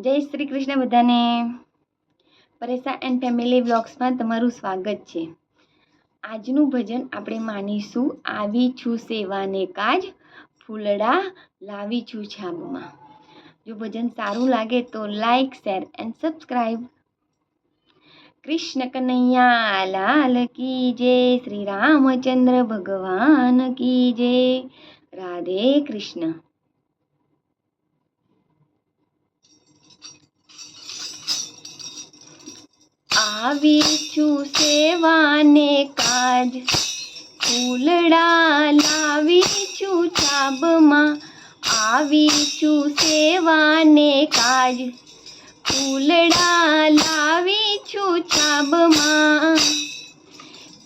જય શ્રી કૃષ્ણ બધાને. પરેશા and family બ્લોગ્સમાં તમારું સ્વાગત છે. આજનું ભજન આપણે માનીશું, આવી છું સેવાને કાજ, ફૂલડા લાવી છું છાબમાં જો ભજન સારું લાગે તો like, share and subscribe. Krishna Kanhaiya Lal કી જય, શ્રી રામચંદ્ર ભગવાન કી જય. રાધે કૃષ્ણ. આવી છું સેવાને કાજ. ફૂલડા લાવી છું ચાબમાં. આવી છું સેવાને કાજ. ફૂલડા લાવી છું છાબમાં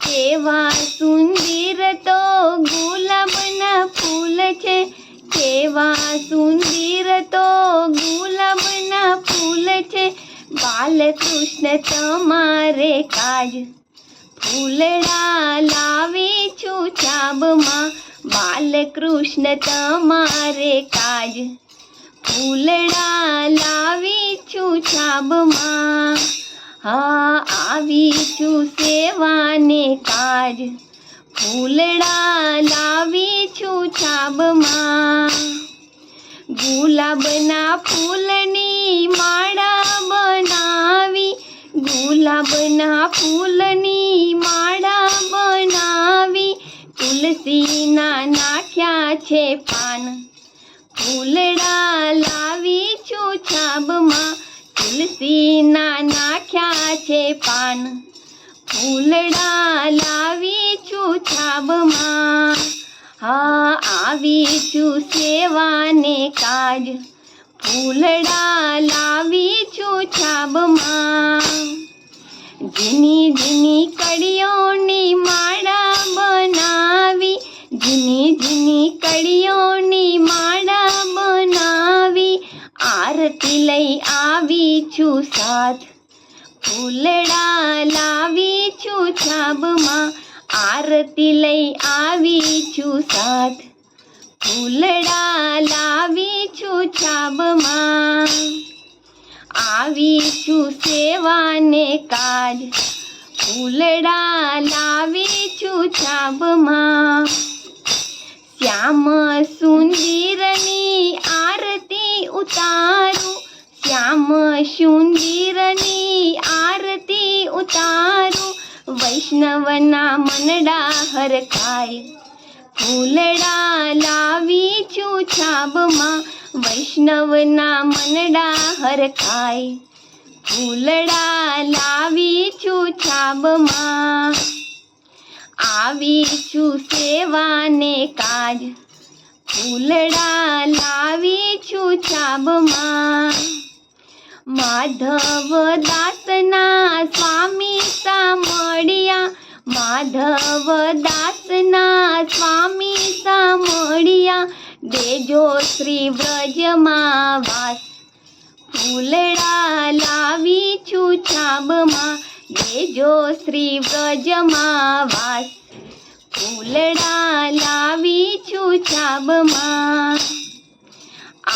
કેવા સુંદર તો ગુલાબના ફૂલ છે. કેવા સુંદર તો ગુલાબના ફૂલ છે. બાલકૃષ્ણ તમારે કાજ ફૂલડા લાવી છું છાબમાં બાલકૃષ્ણ તમારે કાજ ફૂલડા લાવી છું છાબમાં હા આવી છું સેવાને કાજ ફૂલડા લાવી છું છાબમાં ગુલાબના ફૂલની ગુલાબના ફૂલની માળા બનાવી. તુલસીના નાખ્યા છે પાન. ફૂલડા લાવી છું છાબમાં. તુલસીના નાખ્યા છે પાન. ફૂલડા લાવી છું છાબમાં. હા આવી છું સેવાને કાજ. ફૂલડા લાવી છું છાબમાં. ઝીની જૂની કડીઓની માળા બનાવી, જૂની જૂની કડીઓની માળા બનાવી, આરતી લઈ આવી છું સાથ. ફૂલડા લાવી છું છાબમાં, આરતી લઈ આવી છું સાથ. ફૂલડા લાવી કાજ ફૂલડા લાવી છું છાબમાં શ્યામ સુંદરની આરતી ઉતારું. શ્યામ સુંદરની આરતી ઉતારું. વૈષ્ણવના મનડા હરખાય. ફૂલડા લાવી છું છાબમાં વૈષ્ણવના મનડા હરખાય. ફૂલડા લાવી છું છાબમાં. આવી છું સેવાને કાજ. ફૂલડા લાવી છું છાબમાં. માધવ દાસના સ્વામી સામળિયા માધવ દાસના સ્વામી સામળિયા દેજો શ્રી વ્રજમાં વાસ ફૂલડા લાવી છું છાબમાં દેજો શ્રી વ્રજમાં વાસ. ફૂલડા લાવી છું છાબમાં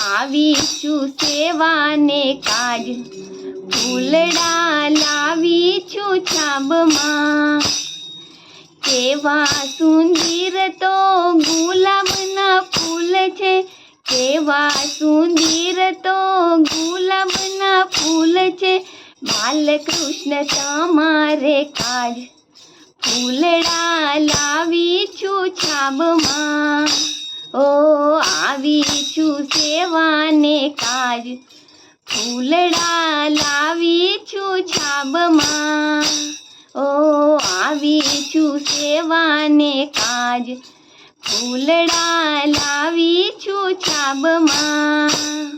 આવી છું સેવાને કાજ. ફૂલડા લાવી છું છાબમાં, કેવા સુંદર તો ગુલાબના ફૂલ છે, કેવા સુંદર છે. બાલકૃષ્ણ તમારે કાજ ફૂલડા લાવી છું છાબમાં ઓ આવી છું સેવાને કાજ ફૂલડા લાવી છું છાબમાં ઓ આવી છું સેવાને કાજ ફૂલડા લાવી છું છાબમાં